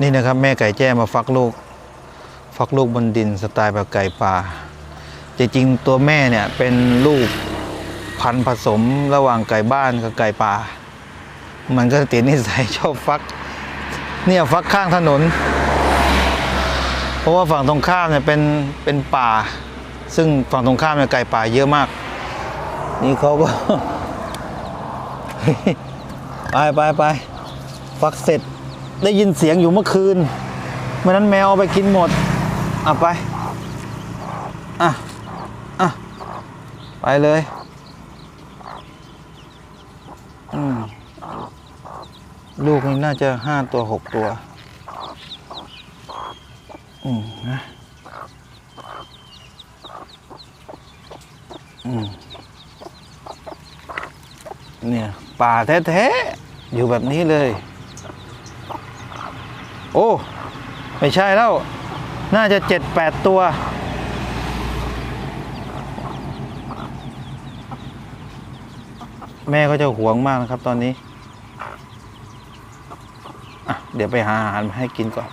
นี่นะครับแม่ไก่แจ้มาฟักลูก ฟักลูกบนดินสไตล์แบบไก่ป่า จริงๆตัวแม่เนี่ยเป็นลูกพันผสมระหว่างไก่บ้านกับไก่ป่า มันก็ติดนิสัยชอบฟัก เนี่ยฟักข้างถนน เพราะว่าฝั่งตรงข้ามเนี่ยเป็นเป็นป่า ซึ่งฝั่งตรงข้ามเนี่ยไก่ป่าเยอะมาก นี่เขาก็ ไปไปไปฟักเสร็จ ได้ยินเสียงอยู่เมื่อคืนเมื่อนั้นแมวเอาไปกินหมดอะไปอะอะไปเลยอืมลูกนี่น่าจะห้าตัวหกตัว อืมนะอืมเนี่ย ป่าแท้ ๆ อยู่แบบนี้เลย โอ้ ไม่ใช่แล้ว น่าจะเจ็ดแปดตัว แม่ก็จะหวงมากนะครับตอนนี้ เดี๋ยวไปหาอาหารมาให้กินก่อน